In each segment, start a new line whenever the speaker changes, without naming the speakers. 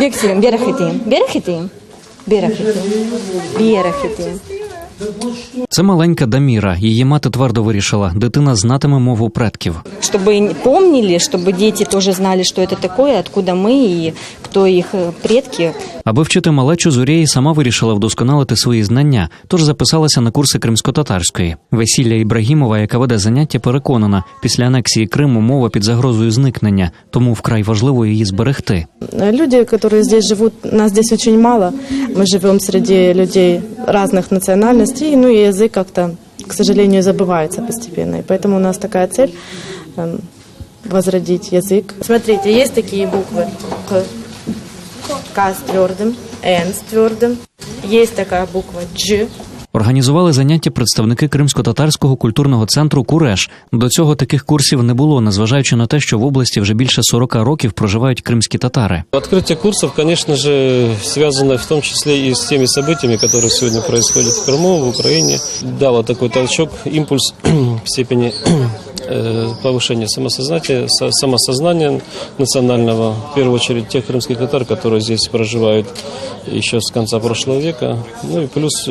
Bektirim, bereket edeyim. Bereket edeyim.
Це маленька Даміра. Її мати твердо вирішила, дитина знатиме мову предків.
Чтобы помнили, чтобы дети тоже знали, что это такое, откуда мы и кто их э, предки.
Аби вчити малечу, Зорєї сама вирішила вдосконалити свої знання, тож записалася на курси кримсько-татарської. Весілля Ібрагімова, яка веде заняття, переконана, після анексії Криму мова під загрозою зникнення, тому вкрай важливо її зберегти.
Люди, которые здесь живут, нас здесь очень мало. Мы живем среди людей разных национальностей, ну и язык как-то, к сожалению, забывается постепенно. И поэтому у нас такая цель эм, возродить язык. Смотрите, есть такие буквы. К, К с твердым, Н с твердым. Есть такая буква Дж.
Організували заняття представники Кримсько-татарського культурного центру Куреш. До цього таких курсів не було, незважаючи на те, що в області вже більше 40 років проживають кримські татари.
Открытие курсов, конечно же, связано в том числе и с теми событиями, которые сегодня происходят в Крыму, в Украине. Дало такой толчок, импульс в степени э, повышения самосознания, со- самосознания национального, в первую очередь тех крымских татар, которые здесь проживают еще с конца прошлого века, ну и плюс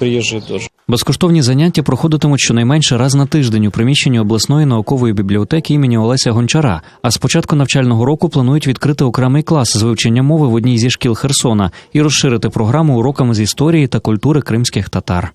э, теж.
Безкоштовні заняття проходитимуть щонайменше раз на тиждень у приміщенні обласної наукової бібліотеки імені Олеся Гончара. А з початку навчального року планують відкрити окремий клас з вивчення мови в одній зі шкіл Херсона і розширити програму уроками з історії та культури кримських татар.